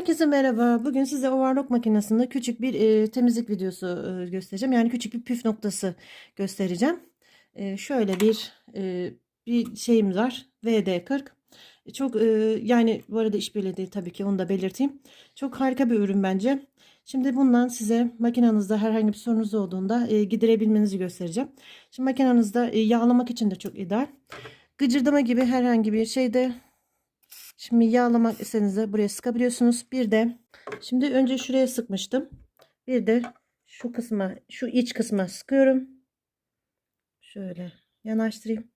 Herkese merhaba. Bugün size overlock makinesinde küçük bir e, temizlik videosu e, göstereceğim. Yani küçük bir püf noktası göstereceğim. E, şöyle bir e, bir şeyimiz var. VD40. E, Çok e, yani bu arada işbirliği değil tabii ki onu da belirteyim. Çok harika bir ürün bence. Şimdi bundan size makinenizde herhangi bir sorunuz olduğunda e, giderebilmenizi göstereceğim. Şimdi makinenizde e, yağlamak için de çok ideal. Gıcırdama gibi herhangi bir şeyde Şimdi yağlamak istediğinizde buraya sıkabiliyorsunuz. Bir de şimdi önce şuraya sıkmıştım. Bir de şu kısma, şu iç kısma sıkıyorum. Şöyle yanaştırayım.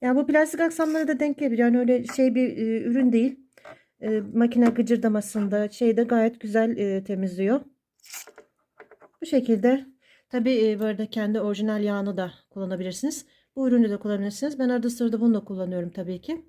Yani bu plastik aksamlara da denk gelebilir. Yani öyle şey bir e, ürün değil. E, makine gıcırdamasında şeyde gayet güzel e, temizliyor. Bu şekilde. Tabii e, bu arada kendi orijinal yağını da kullanabilirsiniz. Bu ürünü de kullanabilirsiniz. Ben arada sırada bunu da kullanıyorum tabii ki.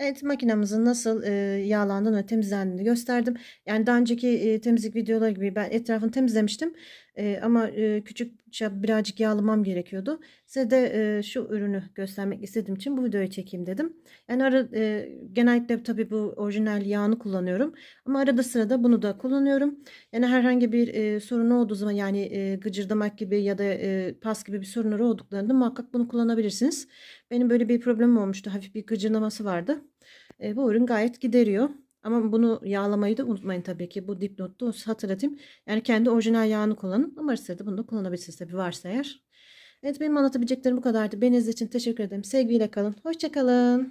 Evet makinamızın nasıl e, yağlandığını ve temizlendiğini gösterdim. Yani daha önceki e, temizlik videoları gibi ben etrafını temizlemiştim. E, ama e, küçük birazcık yağlamam gerekiyordu. Size de e, şu ürünü göstermek istediğim için bu videoyu çekeyim dedim. Yani ara, e, genellikle tabii bu orijinal yağını kullanıyorum. Ama arada sırada bunu da kullanıyorum. Yani herhangi bir e, sorun olduğu zaman yani e, gıcırdamak gibi ya da e, pas gibi bir sorunları olduklarında muhakkak bunu kullanabilirsiniz. Benim böyle bir problemim olmuştu. Hafif bir gıcırdaması vardı. E, bu ürün gayet gideriyor. Ama bunu yağlamayı da unutmayın tabii ki. Bu dipnotta hatırlatayım. Yani kendi orijinal yağını kullanın. Ama sırada bunu da kullanabilirsiniz tabii varsa eğer. Evet benim anlatabileceklerim bu kadardı. Beni izlediğiniz için teşekkür ederim. Sevgiyle kalın. Hoşçakalın.